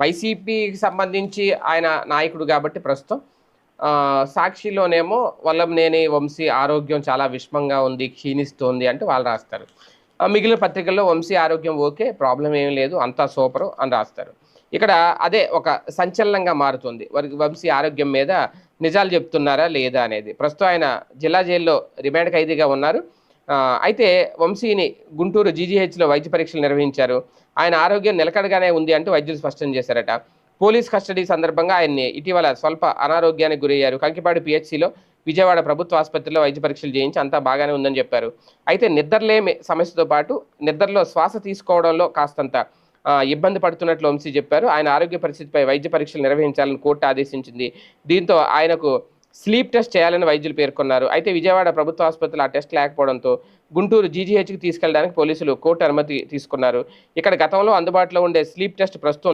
వైసీపీకి సంబంధించి ఆయన నాయకుడు కాబట్టి ప్రస్తుతం సాక్షిలోనేమో వల్లంనేని వంశీ ఆరోగ్యం చాలా విషమంగా ఉంది క్షీణిస్తోంది అంటే వాళ్ళు రాస్తారు. మిగిలిన పత్రికల్లో వంశీ ఆరోగ్యం ఓకే ప్రాబ్లం ఏం లేదు అంతా సూపరు అని రాస్తారు. ఇక్కడ అదే ఒక సంచలనంగా మారుతుంది. వారికి వంశీ ఆరోగ్యం మీద నిజాలు చెప్తున్నారా లేదా అనేది. ప్రస్తుతం ఆయన జిల్లా జైల్లో రిమాండ్ ఖైదీగా ఉన్నారు. అయితే వంశీని గుంటూరు జీజీహెచ్లో వైద్య పరీక్షలు నిర్వహించారు. ఆయన ఆరోగ్యం నిలకడగానే ఉంది అంటూ వైద్యులు స్పష్టం చేశారట. పోలీస్ కస్టడీ సందర్భంగా ఆయన్ని ఇటీవల స్వల్ప అనారోగ్యానికి గురయ్యారు. కంకిపాడు పిహెచ్సిలో విజయవాడ ప్రభుత్వ ఆసుపత్రిలో వైద్య పరీక్షలు చేయించి అంతా బాగానే ఉందని చెప్పారు. అయితే నిద్రలేమి సమస్యతో పాటు నిద్రలో శ్వాస తీసుకోవడంలో కాస్తంత ఇబ్బంది పడుతున్నట్లు వంశీ చెప్పారు. ఆయన ఆరోగ్య పరిస్థితిపై వైద్య పరీక్షలు నిర్వహించాలని కోర్టు ఆదేశించింది. దీంతో ఆయనకు స్లీప్ టెస్ట్ చేయాలని వైద్యులు పేర్కొన్నారు. అయితే విజయవాడ ప్రభుత్వ ఆసుపత్రిలో ఆ టెస్ట్ లేకపోవడంతో గుంటూరు జీజీహెచ్కి తీసుకెళ్ళడానికి పోలీసులు కోర్టు అనుమతి తీసుకున్నారు. ఇక్కడ గతంలో అందుబాటులో ఉండే స్లీప్ టెస్ట్ ప్రస్తుతం